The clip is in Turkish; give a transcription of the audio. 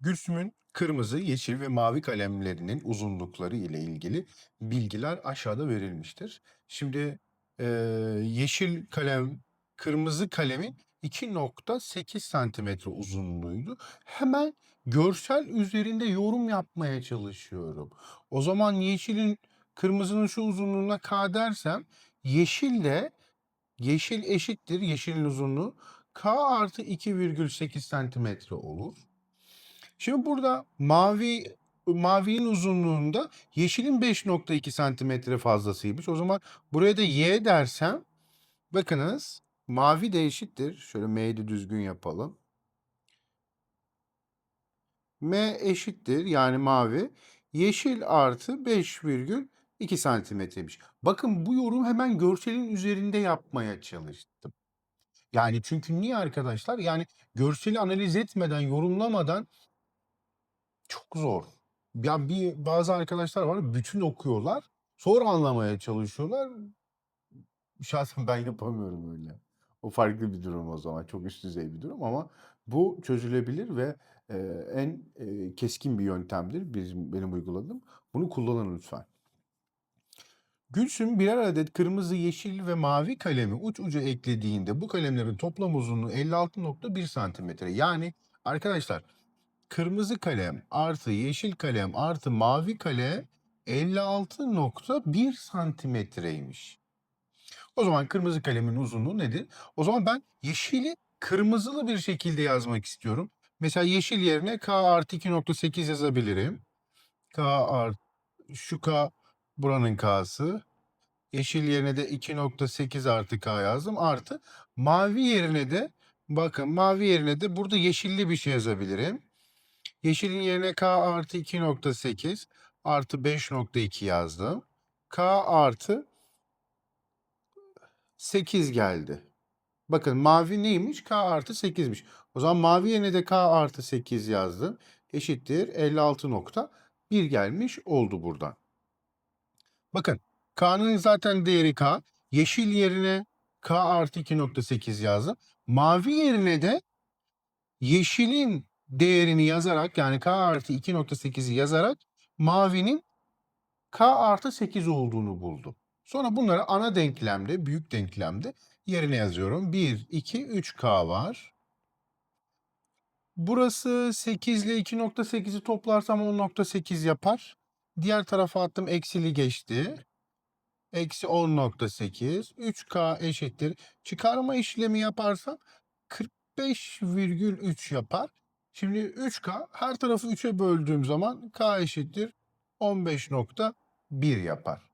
Gülsüm'ün kırmızı, yeşil ve mavi kalemlerinin uzunlukları ile ilgili bilgiler aşağıda verilmiştir. Şimdi eee, yeşil kalem, kırmızı kalemin 2.8 santimetre uzunluğuydu. Hemen görsel üzerinde yorum yapmaya çalışıyorum. O zaman yeşilin, kırmızının şu uzunluğuna K dersem, yeşil de yeşil eşittir, yeşilin uzunluğu K artı 2,8 santimetre olur. Şimdi burada mavi mavinin uzunluğunda yeşilin 5.2 santimetre fazlasıymış. O zaman buraya da y dersem bakınız mavi de eşittir. Şöyle m'yi düzgün yapalım. M eşittir yani mavi yeşil artı 5,2 santimetreymiş. Bakın bu yorum hemen görselin üzerinde yapmaya çalıştım. Yani çünkü niye arkadaşlar? Yani görseli analiz etmeden, yorumlamadan çok zor. Ya bir bazı arkadaşlar var bütün okuyorlar. Sonra anlamaya çalışıyorlar. Şahsen ben yapamıyorum öyle. O farklı bir durum o zaman. Çok üst düzey bir durum ama bu çözülebilir ve e, en e, keskin bir yöntemdir bizim benim uyguladığım. Bunu kullanın lütfen. Gülsüm birer adet kırmızı, yeşil ve mavi kalemi uç uca eklediğinde bu kalemlerin toplam uzunluğu 56.1 santimetre. Yani arkadaşlar kırmızı kalem artı yeşil kalem artı mavi kalem 56.1 santimetreymiş. O zaman kırmızı kalemin uzunluğu nedir? O zaman ben yeşili kırmızılı bir şekilde yazmak istiyorum. Mesela yeşil yerine K artı 2.8 yazabilirim. K artı şu K buranın K'sı. Yeşil yerine de 2.8 artı K yazdım. Artı mavi yerine de bakın mavi yerine de burada yeşilli bir şey yazabilirim. Yeşilin yerine K artı 2.8 artı 5.2 yazdım. K artı 8 geldi. Bakın mavi neymiş? K artı 8'miş. O zaman mavi yerine de K artı 8 yazdım. Eşittir 56.1 gelmiş oldu buradan. Bakın K'nın zaten değeri K. Yeşil yerine K artı 2.8 yazdım. Mavi yerine de yeşilin değerini yazarak yani K artı 2.8'i yazarak mavinin K artı 8 olduğunu buldum. Sonra bunları ana denklemde, büyük denklemde yerine yazıyorum. 1, 2, 3K var. Burası 8 ile 2.8'i toplarsam 10.8 yapar. Diğer tarafa attım eksili geçti. Eksi 10.8. 3K eşittir. Çıkarma işlemi yaparsam 45,3 yapar. Şimdi 3K her tarafı 3'e böldüğüm zaman K eşittir 15.1 yapar.